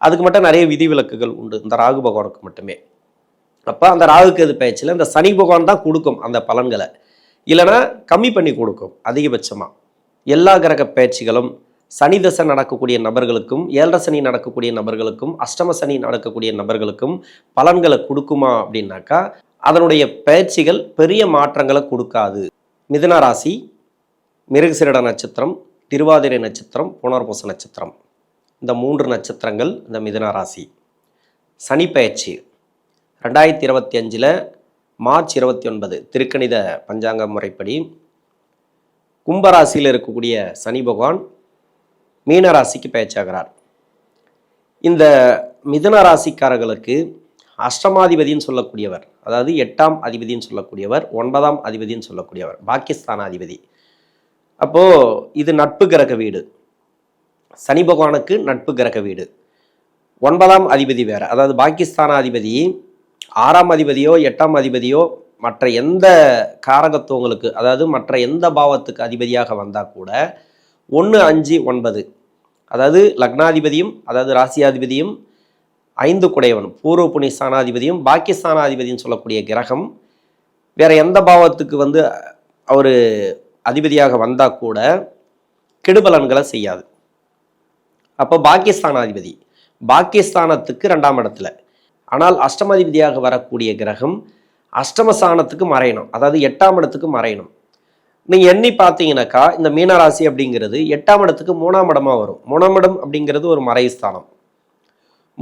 அதுக்கு மட்டும் நிறைய விதிவிலக்குகள் உண்டு. இந்த ராகு பகவானுக்கு மட்டுமே. அப்போ அந்த ராகுக்கு எது பயிற்சியில் இந்த சனி பகவான் தான் கொடுக்கும் அந்த பலன்களை. இல்லைன்னா கம்மி பண்ணி கொடுக்கும் அதிகபட்சமாக எல்லா கிரக பயிற்சிகளும் சனி தசை நடக்கக்கூடிய நபர்களுக்கும் ஏழரை சனி நடக்கக்கூடிய நபர்களுக்கும் அஷ்டம சனி நடக்கக்கூடிய நபர்களுக்கும் பலன்களை கொடுக்குமா அப்படின்னாக்கா அதனுடைய பயிற்சிகள் பெரிய மாற்றங்களை கொடுக்காது. மிதுன ராசி மிருகசிரட நட்சத்திரம் திருவாதிரை நட்சத்திரம் புனர்பூச நட்சத்திரம். இந்த மூன்று நட்சத்திரங்கள் இந்த மிதுன ராசி. சனி பயிற்சி ரெண்டாயிரத்தி இருபத்தி அஞ்சில் மார்ச் இருபத்தி ஒன்பது திருக்கணித பஞ்சாங்க முறைப்படி கும்பராசியில் இருக்கக்கூடிய சனி பகவான் மீன ராசிக்கு பயிற்சியாகிறார் இந்த மிதுன ராசிக்காரர்களுக்கு அஷ்டமாதிபதின்னு சொல்லக்கூடியவர் அதாவது எட்டாம் அதிபதின்னு சொல்லக்கூடியவர் ஒன்பதாம் அதிபதின்னு சொல்லக்கூடியவர் பாகிஸ்தான் அதிபதி அப்போது இது நட்பு கிரக வீடு. சனி பகவானுக்கு நட்பு கிரக வீடு. ஒன்பதாம் அதிபதி வேறு. அதாவது பாகிஸ்தான் அதிபதி ஆறாம் அதிபதியோ எட்டாம் அதிபதியோ மற்ற எந்த காரகத்துவங்களுக்கு அதாவது மற்ற எந்த பாவத்துக்கு அதிபதியாக வந்தால் கூட ஒன்று அஞ்சு ஒன்பது. அதாவது லக்னாதிபதியும் அதாவது ராசியாதிபதியும் ஐந்து குடையவன் பூர்வ புனி ஸ்தானாதிபதியும் பாக்கியஸ்தானாதிபதியும் சொல்லக்கூடிய கிரகம். வேற எந்த பாவத்துக்கு வந்து அவர் அதிபதியாக வந்தால் கூட கெடுபலன்களை செய்யாது. அப்போ பாகிஸ்தானாதிபதி பாகிஸ்தானத்துக்கு ரெண்டாம் இடத்துல. ஆனால் அஷ்டமாதிபதியாக வரக்கூடிய கிரகம் அஷ்டமஸ்தானத்துக்கு மறையணும். அதாவது எட்டாம் இடத்துக்கு மறையணும். நீங்கள் எண்ணி பார்த்தீங்கன்னாக்கா இந்த மீனராசி அப்படிங்கிறது எட்டாம் இடத்துக்கு மூணாம் இடமாக வரும். மூணாம் இடம் அப்படிங்கிறது ஒரு மறைஸ்தானம்.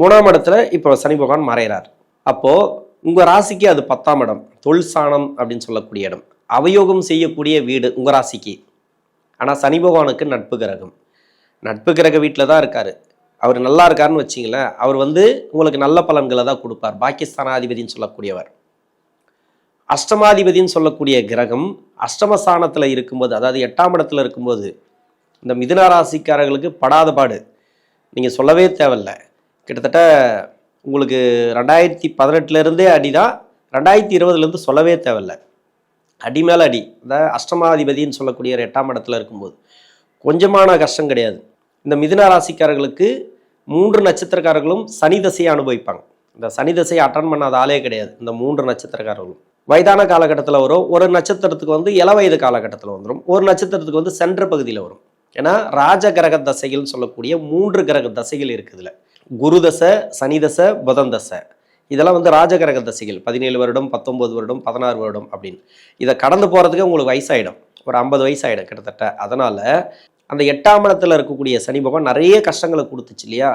மூணாம் இடத்துல இப்போ சனி பகவான் மறைகிறார் அப்போது உங்கள் ராசிக்கு அது பத்தாம் இடம். தொல் ஸ்தானம் அப்படின்னு சொல்லக்கூடிய இடம். அவயோகம் செய்யக்கூடிய வீடு உங்கள் ராசிக்கு. ஆனால் சனி பகவானுக்கு நட்பு கிரகம். நட்பு கிரக வீட்டில் தான் இருக்கார். அவர் நல்லா இருக்காருன்னு வச்சிங்களேன் அவர் வந்து உங்களுக்கு நல்ல பலன்களை தான் கொடுப்பார். பாகிஸ்தானாதிபதினு சொல்லக்கூடியவர். அஷ்டமாதிபதின்னு சொல்லக்கூடிய கிரகம் அஷ்டமஸ்தானத்தில் இருக்கும்போது அதாவது எட்டாம் இடத்துல இருக்கும்போது இந்த மிதுன ராசிக்காரர்களுக்கு படாத பாடு. நீங்கள் சொல்லவே தேவையில்ல. கிட்டத்தட்ட உங்களுக்கு ரெண்டாயிரத்தி பதினெட்டுலேருந்தே அடி தான் ரெண்டாயிரத்தி இருபதுலேருந்து சொல்லவே தேவையில்ல. அடி மேலே அடி. அதாவது அஷ்டமாதிபதின்னு சொல்லக்கூடிய ஒரு எட்டாம் இடத்துல இருக்கும்போது கொஞ்சமான கஷ்டம் கிடையாது. இந்த மிதுன ராசிக்காரர்களுக்கு மூன்று நட்சத்திரக்காரர்களும் சனி தசையை அனுபவிப்பாங்க. இந்த சனி தசையை அட்டன் பண்ணாத ஆளே கிடையாது. இந்த மூன்று நட்சத்திரக்காரர்களும். வயதான காலகட்டத்தில் வரும். ஒரு நட்சத்திரத்துக்கு வந்து இள வயது காலகட்டத்தில் வந்துடும் ஒரு நட்சத்திரத்துக்கு வந்து சென்ற பகுதியில் வரும். ஏன்னா ராஜ கிரக தசைகள்னு சொல்லக்கூடிய மூன்று கிரக தசைகள் இருக்குதுல. குரு தசை சனி தசை புதன் தசை. இதெல்லாம் வந்து ராஜ கிரக தசைகள். பதினேழு வருடம் பத்தொம்பது வருடம் பதினாறு வருடம் அப்படின்னு. இதை கடந்து போகிறதுக்கு உங்களுக்கு வயசாயிடும். ஒரு ஐம்பது வயசாயிடும் கிட்டத்தட்ட. அதனால அந்த எட்டாம் இடத்துல இருக்கக்கூடிய சனி பகவான் நிறைய கஷ்டங்களை கொடுத்துச்சு இல்லையா?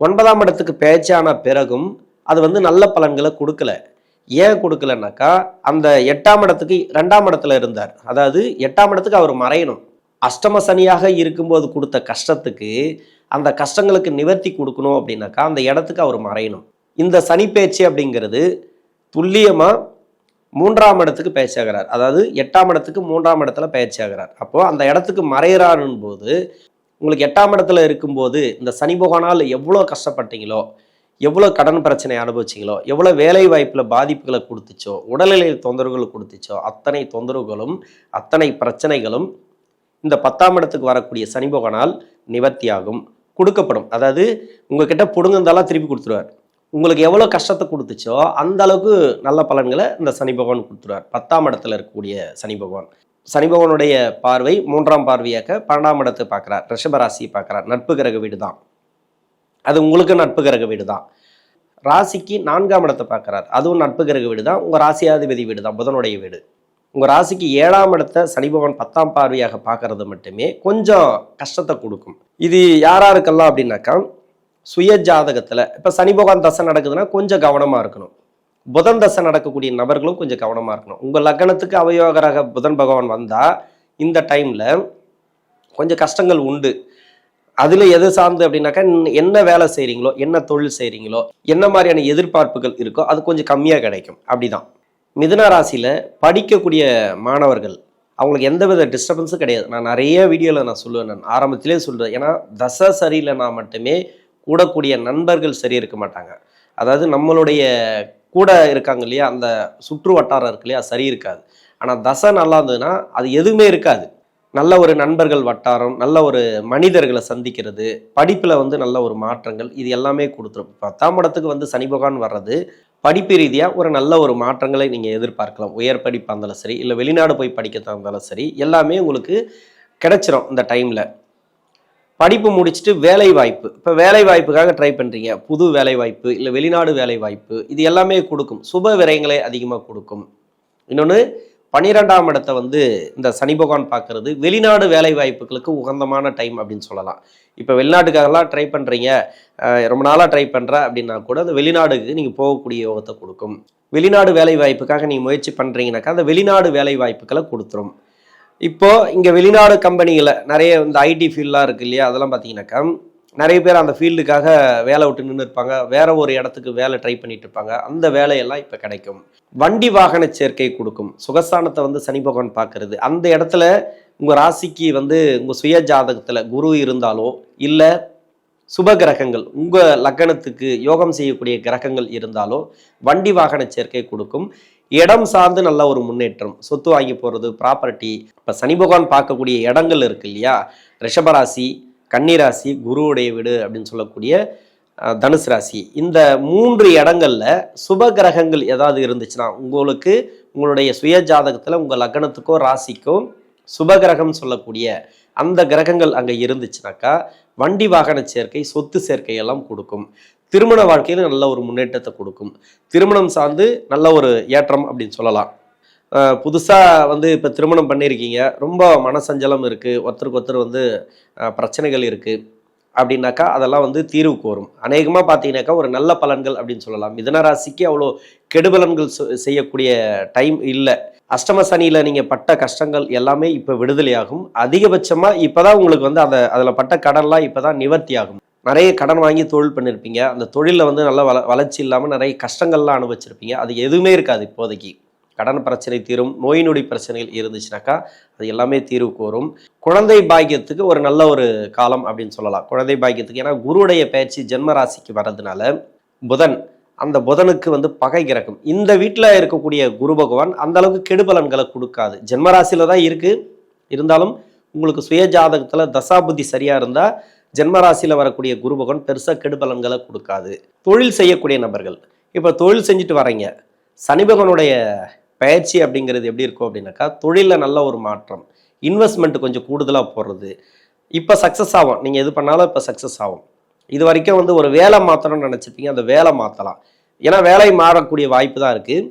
ஒன்பதாம் இடத்துக்கு பேச்சான பிறகும் அது வந்து நல்ல பலன்களை கொடுக்கல. ஏன் கொடுக்கலனாக்கா அந்த எட்டாம் இடத்துக்கு ரெண்டாம் இடத்துல இருந்தார். அதாவது எட்டாம் இடத்துக்கு அவர் மறையணும். அஷ்டம சனியாக இருக்கும்போது கொடுத்த கஷ்டத்துக்கு அந்த கஷ்டங்களுக்கு நிவர்த்தி கொடுக்கணும் அப்படின்னாக்கா அந்த இடத்துக்கு அவர் மறையணும். இந்த சனி பேச்சு அப்படிங்கிறது துல்லியமாக மூன்றாம் இடத்துக்கு பயிற்சியாகிறார் அதாவது எட்டாம் இடத்துக்கு மூன்றாம் இடத்துல பயிற்சியாகிறார் அப்போ அந்த இடத்துக்கு மறையிறாருன்னு போது உங்களுக்கு எட்டாம் இடத்துல இருக்கும்போது இந்த சனி பகவானால் எவ்வளோ கஷ்டப்பட்டீங்களோ எவ்வளோ கடன் பிரச்சனை அனுபவிச்சிங்களோ எவ்வளோ வேலை வாய்ப்பில் பாதிப்புகளை கொடுத்துச்சோ உடல்நிலை தொந்தரவுகள் கொடுத்துச்சோ அத்தனை தொந்தரவுகளும் அத்தனை பிரச்சனைகளும் இந்த பத்தாம் இடத்துக்கு வரக்கூடிய சனி பகவானால் நிவர்த்தியாகும் கொடுக்கப்படும். அதாவது உங்ககிட்ட புடுங்கிருந்தாலும் திருப்பி கொடுத்துருவார். உங்களுக்கு எவ்வளோ கஷ்டத்தை கொடுத்துச்சோ அந்த அளவுக்கு நல்ல பலன்களை இந்த சனி பகவான் கொடுத்துருவார் பத்தாம் இடத்துல இருக்கக்கூடிய சனி பகவான். சனி பகவானுடைய பார்வை மூன்றாம் பார்வையாக்க பன்னெண்டாம் இடத்தை பார்க்குறார். ரிஷபராசியை பார்க்குறார். நட்பு கிரக வீடு தான். அது உங்களுக்கு நட்பு கிரக வீடு தான். ராசிக்கு நான்காம் இடத்தை பார்க்குறார். அதுவும் நட்பு கிரக வீடு தான். உங்கள் ராசியாதிபதி வீடு தான். புதனுடைய வீடு. உங்கள் ராசிக்கு ஏழாம் இடத்த சனி பகவான் பத்தாம் பார்வையாக பார்க்கறது மட்டுமே கொஞ்சம் கஷ்டத்தை கொடுக்கும். இது யாராருக்கெல்லாம் அப்படின்னாக்கா சுய ஜாதகத்தில் இப்போ சனி பகவான் தசை நடக்குதுன்னா கொஞ்சம் கவனமாக இருக்கணும். புதன் தசை நடக்கக்கூடிய நபர்களும் கொஞ்சம் கவனமாக இருக்கணும். உங்கள் லக்னத்துக்கு அவயோகராக புதன் பகவான் வந்தால் இந்த டைமில் கொஞ்சம் கஷ்டங்கள் உண்டு. அதில் எது சார்ந்து அப்படின்னாக்கா என்ன வேலை செய்கிறீங்களோ என்ன தொழில் செய்கிறீங்களோ என்ன மாதிரியான எதிர்பார்ப்புகள் இருக்கோ அது கொஞ்சம் கம்மியாக கிடைக்கும். அப்படிதான். மிதுன ராசியில் படிக்கக்கூடிய மாணவர்கள் அவங்களுக்கு எந்த வித டிஸ்டர்பன்ஸும் கிடையாது. நான் நிறைய வீடியோவில் நான் சொல்லுவேன் நான் ஆரம்பத்திலே சொல்கிறேன் ஏன்னா தசை சரியில்லைனா மட்டுமே கூடக்கூடிய நண்பர்கள் சரி இருக்க மாட்டாங்க. அதாவது நம்மளுடைய கூட இருக்காங்க இல்லையா அந்த சுற்று வட்டாரம் இருக்கு இல்லையா சரி இருக்காது. ஆனால் தசை நல்லா இருந்ததுன்னா அது எதுவுமே இருக்காது. நல்ல ஒரு நண்பர்கள் வட்டாரம் நல்ல ஒரு மனிதர்களை சந்திக்கிறது படிப்பில் வந்து நல்ல ஒரு மாற்றங்கள் இது எல்லாமே கொடுத்துரும். பத்தாம் இடத்துக்கு வந்து சனி பகவான் வர்றது படிப்பு ரீதியாக ஒரு நல்ல ஒரு மாற்றங்களை நீங்கள் எதிர்பார்க்கலாம். உயர் படிப்பாக இருந்தாலும் சரி இல்லை வெளிநாடு போய் படிக்கிறதா இருந்தாலும் சரி எல்லாமே உங்களுக்கு கிடைச்சிரும் இந்த டைமில் படிப்பு முடிச்சுட்டு வேலை வாய்ப்பு இப்போ வேலை வாய்ப்புக்காக ட்ரை பண்ணுறீங்க புது வேலை வாய்ப்பு இல்லை வெளிநாடு வேலை வாய்ப்பு இது எல்லாமே கொடுக்கும். சுப விரயங்களை அதிகமாக கொடுக்கும். இன்னொன்று பன்னிரெண்டாம் இடத்தை வந்து இந்த சனி பகவான் பார்க்கறது வெளிநாடு வேலை வாய்ப்புகளுக்கு உகந்தமான டைம் அப்படின்னு சொல்லலாம். இப்போ வெளிநாட்டுக்காகலாம் ட்ரை பண்ணுறீங்க ரொம்ப நாளாக ட்ரை பண்ணுற அப்படின்னா கூட அந்த வெளிநாடுக்கு நீங்கள் போகக்கூடிய யோகத்தை கொடுக்கும். வெளிநாடு வேலை வாய்ப்புக்காக நீங்கள் முயற்சி பண்ணுறீங்கனாக்கா அந்த வெளிநாடு வேலை வாய்ப்புகளை கொடுத்துரும். இப்போ இங்கே வெளிநாடு கம்பெனிகளை நிறைய இந்த ஐடி ஃபீல்டெலாம் இருக்கு இல்லையா? அதெல்லாம் பார்த்தீங்கன்னாக்கா நிறைய பேர் அந்த ஃபீல்டுக்காக வேலை விட்டு நின்று இருப்பாங்க. வேற ஒரு இடத்துக்கு வேலை ட்ரை பண்ணிட்டு இருப்பாங்க. அந்த வேலையெல்லாம் இப்போ கிடைக்கும். வண்டி வாகன சேர்க்கை கொடுக்கும். சுகஸ்தானத்தை வந்து சனி பகவான் பார்க்கறது. அந்த இடத்துல உங்கள் ராசிக்கு வந்து உங்கள் சுய ஜாதகத்தில் குரு இருந்தாலோ இல்லை சுப கிரகங்கள் உங்கள் லக்கணத்துக்கு யோகம் செய்யக்கூடிய கிரகங்கள் இருந்தாலோ வண்டி வாகன சேர்க்கை கொடுக்கும். இடம் சார்ந்து நல்ல ஒரு முன்னேற்றம் சொத்து வாங்கி போகிறது ப்ராப்பர்ட்டி இப்போ சனி பகவான் பார்க்கக்கூடிய இடங்கள் இருக்கு இல்லையா? ரிஷபராசி கன்னிராசி குருவுடைய வீடு அப்படின்னு சொல்லக்கூடிய தனுசு ராசி. இந்த மூன்று இடங்களில் சுப கிரகங்கள் ஏதாவது இருந்துச்சுன்னா உங்களுக்கு உங்களுடைய சுய ஜாதகத்தில் உங்கள் லக்னத்துக்கோ ராசிக்கோ சுபகிரகம் சொல்லக்கூடிய அந்த கிரகங்கள் அங்கே இருந்துச்சுனாக்கா வண்டி வாகன சேர்க்கை சொத்து சேர்க்கை எல்லாம் கொடுக்கும். திருமண வாழ்க்கையில் நல்ல ஒரு முன்னேற்றத்தை கொடுக்கும். திருமணம் சார்ந்து நல்ல ஒரு ஏற்றம் அப்படின்னு சொல்லலாம். புதுசாக வந்து இப்போ திருமணம் பண்ணியிருக்கீங்க ரொம்ப மனசஞ்சலம் இருக்குது ஒருத்தருக்கு ஒருத்தர் வந்து பிரச்சனைகள் இருக்குது அப்படின்னாக்கா அதெல்லாம் வந்து தீர்வுக்கு வரும் அநேகமாக பார்த்தீங்கன்னாக்கா ஒரு நல்ல பலன்கள் அப்படின்னு சொல்லலாம். மிதன ராசிக்கு அவ்வளோ கெடுபலன்கள் செ- செய்யக்கூடிய டைம் இல்லை. அஷ்டம சனியில் நீங்கள் பட்ட கஷ்டங்கள் எல்லாமே இப்போ விடுதலையாகும். அதிகபட்சமாக இப்போ தான் உங்களுக்கு வந்து அந்த அதில் பட்ட கடன்லாம் இப்போ தான் நிவர்த்தி ஆகும் நிறைய கடன் வாங்கி தொழில் பண்ணியிருப்பீங்க அந்த தொழிலில் வந்து நல்ல வள வளர்ச்சி இல்லாமல் நிறைய கஷ்டங்கள்லாம் அனுபவிச்சிருப்பீங்க. அது எதுவுமே இருக்காது இப்போதைக்கு. கடன் பிரச்சனை தீரும். நோய் நொடி பிரச்சனைகள் இருந்துச்சுனாக்கா அது எல்லாமே தீர்வுக்கு வரும் குழந்தை பாக்கியத்துக்கு ஒரு நல்ல ஒரு காலம் அப்படின்னு சொல்லலாம். குழந்தை பாக்கியத்துக்கு. ஏன்னா குருவுடைய பயிற்சி ஜென்ம ராசிக்கு வர்றதுனால புதன் அந்த புதனுக்கு வந்து பகை கிறக்கும் இந்த வீட்டில் இருக்கக்கூடிய குரு பகவான் அந்த அளவுக்கு கெடுபலன்களை கொடுக்காது. ஜென்மராசியில் தான் இருக்கு. இருந்தாலும் உங்களுக்கு சுய ஜாதகத்தில் தசாபுத்தி சரியா இருந்தா ஜென்மராசியில் வரக்கூடிய குரு பகவான் பெருசாக கெடுபலன்களை கொடுக்காது. தொழில் செய்யக்கூடிய நபர்கள். இப்போ தொழில் செஞ்சுட்டு வரீங்க சனி பகவானுடைய பயிற்சி அப்படிங்கிறது எப்படி இருக்கும் அப்படின்னாக்கா தொழிலில் நல்ல ஒரு மாற்றம். இன்வெஸ்ட்மெண்ட் கொஞ்சம் கூடுதலாக போடுறது. இப்போ சக்ஸஸ் ஆகும். நீங்கள் எது பண்ணாலும் இப்போ சக்ஸஸ் ஆகும். இது வரைக்கும் வந்து ஒரு வேலை மாற்றணும்னு நினச்சிருப்பீங்க அந்த வேலை மாற்றலாம் ஏன்னா வேலை மாறக்கூடிய வாய்ப்பு தான் இருக்குது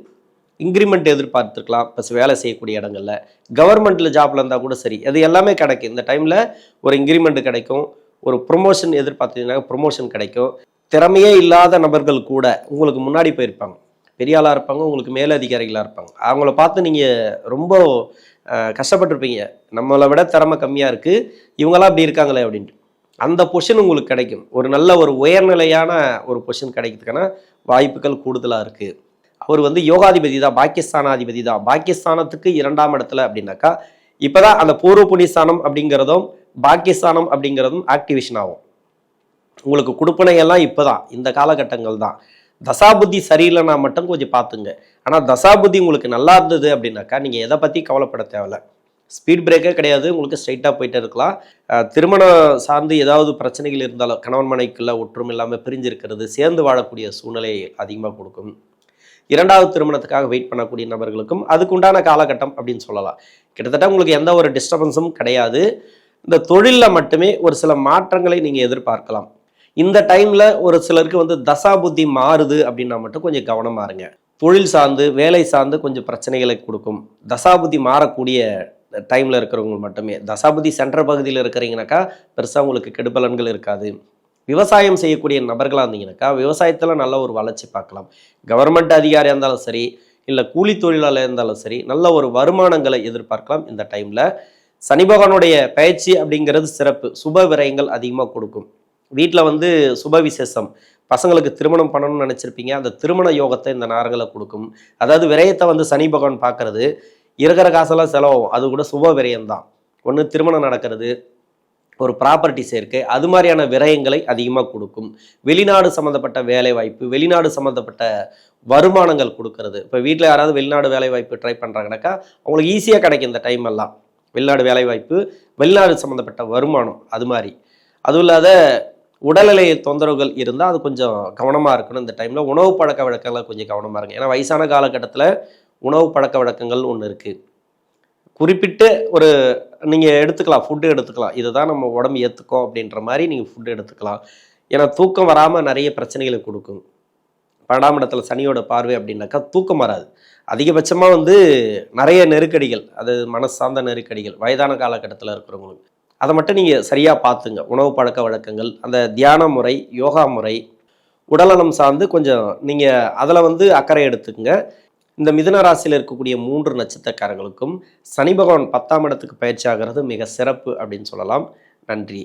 இன்க்ரிமெண்ட் எதிர்பார்த்துருக்கலாம். ப்ளஸ் வேலை செய்யக்கூடிய இடங்களில். கவர்மெண்ட்டில் ஜாப்ல இருந்தால் கூட சரி. அது எல்லாமே கிடைக்கும். இந்த டைமில் ஒரு இன்க்ரிமெண்ட் கிடைக்கும். ஒரு ப்ரொமோஷன் எதிர்பார்த்தீங்கன்னா ப்ரொமோஷன் கிடைக்கும். திறமையே இல்லாத நபர்கள் கூட உங்களுக்கு முன்னாடி போயிருப்பாங்க. பெரிய ஆளாக இருப்பாங்க உங்களுக்கு மேலதிகாரிகளாக இருப்பாங்க. அவங்கள பார்த்து நீங்கள் ரொம்ப கஷ்டப்பட்டிருப்பீங்க. நம்மளை விட திறமை கம்மியாக இருக்குது இவங்களாம் இப்படி இருக்காங்களே அப்படின்ட்டு. அந்த பொஷன் உங்களுக்கு கிடைக்கும். ஒரு நல்ல ஒரு உயர்நிலையான ஒரு பொஷன் கிடைக்கிறதுக்கான வாய்ப்புகள் கூடுதலாக இருக்குது அவர் வந்து யோகாதிபதி தான் பாகிஸ்தானாதிபதி தான். பாகிஸ்தானத்துக்கு இரண்டாம் இடத்துல அப்படின்னாக்கா இப்போ தான் அந்த பூர்வ புனிஸ்தானம் அப்படிங்கிறதும் பாகிஸ்தானம் அப்படிங்கிறதும் ஆக்டிவேஷன் ஆகும். உங்களுக்கு கொடுப்பனையெல்லாம் இப்போ தான் இந்த காலகட்டங்கள் தான். தசாபுத்தி சரியில்லைன்னா மட்டும் கொஞ்சம் பார்த்துங்க. ஆனால் தசாபுத்தி உங்களுக்கு நல்லா இருந்தது அப்படின்னாக்கா நீங்கள் எதை பற்றி கவலைப்பட தேவையில்லை. ஸ்பீட் பிரேக்கே கிடையாது உங்களுக்கு ஸ்ட்ரைட்டாக போயிட்டே இருக்கலாம். திருமணம் சார்ந்து ஏதாவது பிரச்சனைகள் இருந்தாலும் கணவன் மனைக்குள்ளே ஒற்றும் இல்லாமல் பிரிஞ்சிருக்கிறது சேர்ந்து வாழக்கூடிய சூழ்நிலை அதிகமாக கொடுக்கும். இரண்டாவது திருமணத்துக்காக வெயிட் பண்ணக்கூடிய நபர்களுக்கும் அதுக்குண்டான காலகட்டம் அப்படின்னு சொல்லலாம். கிட்டத்தட்ட உங்களுக்கு எந்த ஒரு டிஸ்டர்பன்ஸும் கிடையாது. இந்த தொழிலில் மட்டுமே ஒரு சில மாற்றங்களை நீங்கள் எதிர்பார்க்கலாம். இந்த டைமில் ஒரு சிலருக்கு வந்து தசாபுத்தி மாறுது அப்படின்னா மட்டும் கொஞ்சம் கவனமாக இருங்க. தொழில் சார்ந்து வேலை சார்ந்து கொஞ்சம் பிரச்சனைகளை கொடுக்கும். தசாபுத்தி மாறக்கூடிய டைமில் இருக்கிறவங்க மட்டுமே. தசாபதி சென்டர் பகுதியில் இருக்கிறீங்கனாக்கா பெருசாக உங்களுக்கு கெடுபலன்கள் இருக்காது. விவசாயம் செய்யக்கூடிய நபர்களாக இருந்தீங்கன்னாக்கா விவசாயத்தில் நல்ல ஒரு வளர்ச்சி பார்க்கலாம். கவர்மெண்ட் அதிகாரியாக இருந்தாலும் சரி இல்லை கூலி தொழிலாளர் இருந்தாலும் சரி நல்ல ஒரு வருமானங்களை எதிர்பார்க்கலாம் இந்த டைமில் சனி பகவானுடைய பயிற்சி அப்படிங்கிறது சிறப்பு. சுப விரயங்கள் அதிகமாக கொடுக்கும். வீட்டில் வந்து சுப விசேஷம். பசங்களுக்கு திருமணம் பண்ணணும்னு நினச்சிருப்பீங்க. அந்த திருமண யோகத்தை இந்த நேரங்களை கொடுக்கும். அதாவது விரயத்தை வந்து சனி பகவான் பார்க்கறது. இருக்கிற காசெல்லாம் செலவாகும். அது கூட சுப விரயம் தான் ஒன்று திருமணம் நடக்கிறது ஒரு ப்ராப்பர்ட்டி சேர்க்கை அது மாதிரியான விரயங்களை அதிகமாக கொடுக்கும். வெளிநாடு சம்மந்தப்பட்ட வேலைவாய்ப்பு வெளிநாடு சம்மந்தப்பட்ட வருமானங்கள் கொடுக்கறது. இப்போ வீட்டில் யாராவது வெளிநாடு வேலைவாய்ப்பு ட்ரை பண்ணுறாங்கனாக்கா அவங்களுக்கு ஈஸியாக கிடைக்கும் இந்த டைம் எல்லாம். வெளிநாடு வேலைவாய்ப்பு வெளிநாடு சம்மந்தப்பட்ட வருமானம் அது மாதிரி. அதுவும் இல்லாத உடல்நிலை தொந்தரவுகள் இருந்தால் அது கொஞ்சம் கவனமாக இருக்கணும். இந்த டைமில் உணவு பழக்க வழக்கங்களை கொஞ்சம் கவனமாக இருக்கும் ஏன்னா வயசான காலகட்டத்தில் உணவு பழக்க வழக்கங்கள் ஒன்று இருக்குது குறிப்பிட்டு ஒரு நீங்கள் எடுத்துக்கலாம் ஃபுட்டு எடுத்துக்கலாம். இதுதான் நம்ம உடம்பு ஏற்றுக்கோம் அப்படின்ற மாதிரி நீங்கள் ஃபுட்டு எடுத்துக்கலாம். ஏன்னா தூக்கம் வராமல் நிறைய பிரச்சனைகளை கொடுக்கும். பன்னெண்டாம் இடத்துல சனியோட பார்வை அப்படின்னாக்கா தூக்கம் வராது. அதிகபட்சமாக வந்து நிறைய நெருக்கடிகள் அது மனசு சார்ந்த நெருக்கடிகள் வயதான காலகட்டத்தில் இருக்கிறவங்களுக்கு. அதை மட்டும் நீங்கள் சரியாக பார்த்துங்க. உணவு பழக்க வழக்கங்கள் அந்த தியான முறை யோகா முறை உடல்நலம் சார்ந்து கொஞ்சம் நீங்கள் அதில் வந்து அக்கறை எடுத்துக்கங்க. இந்த மிதுன ராசியில் இருக்கக்கூடிய மூன்று நட்சத்திரக்காரங்களுக்கும் சனி பகவான் பத்தாம் இடத்துக்கு பயிற்சி ஆகிறது மிக சிறப்பு அப்படின்னு சொல்லலாம். நன்றி.